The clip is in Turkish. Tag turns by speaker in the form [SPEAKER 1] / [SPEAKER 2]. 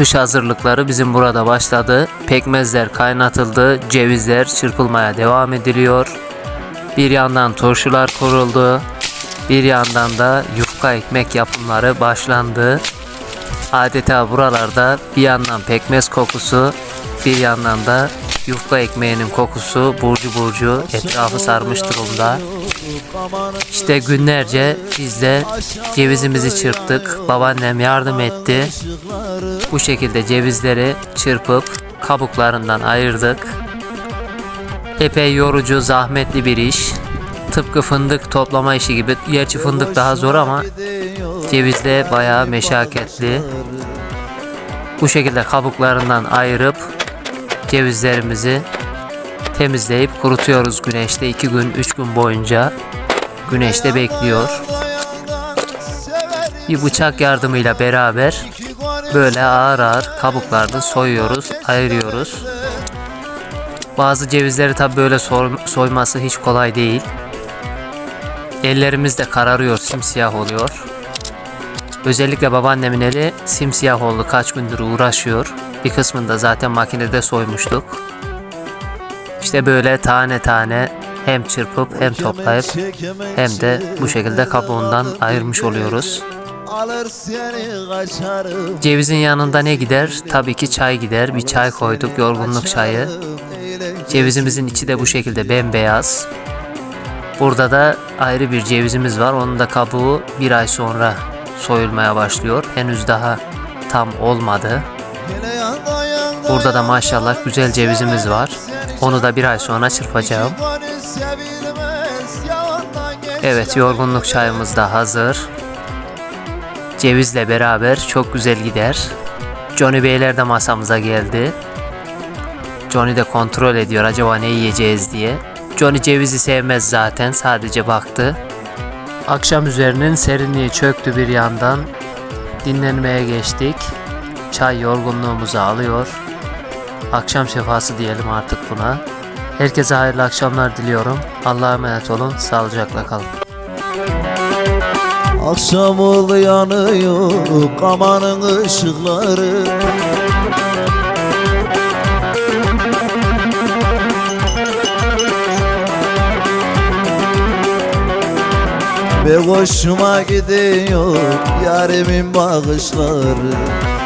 [SPEAKER 1] Kış hazırlıkları bizim burada başladı. Pekmezler kaynatıldı, cevizler çırpılmaya devam ediliyor. Bir yandan turşular kuruldu. Bir yandan da yufka ekmek yapımları başlandı. Adeta buralarda bir yandan pekmez kokusu, bir yandan da yufka ekmeğinin kokusu burcu burcu etrafı sarmış durumda. İşte günlerce biz de cevizimizi çırptık. Babaannem yardım etti. Bu şekilde cevizleri çırpıp kabuklarından ayırdık. Epey yorucu, zahmetli bir iş. Tıpkı fındık toplama işi gibi. Gerçi fındık daha zor ama ceviz de bayağı meşakkatli. Bu şekilde kabuklarından ayırıp cevizlerimizi temizleyip kurutuyoruz güneşte 2 gün 3 gün boyunca güneşte bekliyor. Bir bıçak yardımıyla beraber böyle ağır ağır kabuklarını soyuyoruz, ayırıyoruz. Bazı cevizleri tabi böyle soy- soyması hiç kolay değil. Ellerimiz de kararıyor, simsiyah oluyor. Özellikle babaannemin eli simsiyah oldu. Kaç gündür uğraşıyor. Bir kısmını da zaten makinede soymuştuk. İşte böyle tane tane hem çırpıp hem toplayıp hem de bu şekilde kabuğundan ayırmış oluyoruz.
[SPEAKER 2] Alır seni kaçarım
[SPEAKER 1] Cevizin yanında ne gider? Tabii ki çay gider. Bir çay koyduk, yorgunluk çayı. Cevizimizin içi de bu şekilde bembeyaz. Burada da ayrı bir cevizimiz var. Onun da kabuğu bir ay sonra soyulmaya başlıyor. Henüz daha tam olmadı. Burada da maşallah güzel cevizimiz var. Onu da bir ay sonra çırpacağım. Evet yorgunluk çayımız da hazır. Cevizle beraber çok güzel gider. Johnny Beyler de masamıza geldi. Johnny de kontrol ediyor acaba ne yiyeceğiz diye. Johnny cevizi sevmez zaten sadece baktı. Akşam üzerinin serinliği çöktü bir yandan. Dinlenmeye geçtik. Çay yorgunluğumuzu alıyor. Akşam şefası diyelim artık buna. Herkese hayırlı akşamlar diliyorum. Allah'a emanet olun. Sağlıcakla kalın.
[SPEAKER 2] Akşam oldu yanıyor kamanın ışıkları. Ve hoşuma gidiyor yarimin bakışları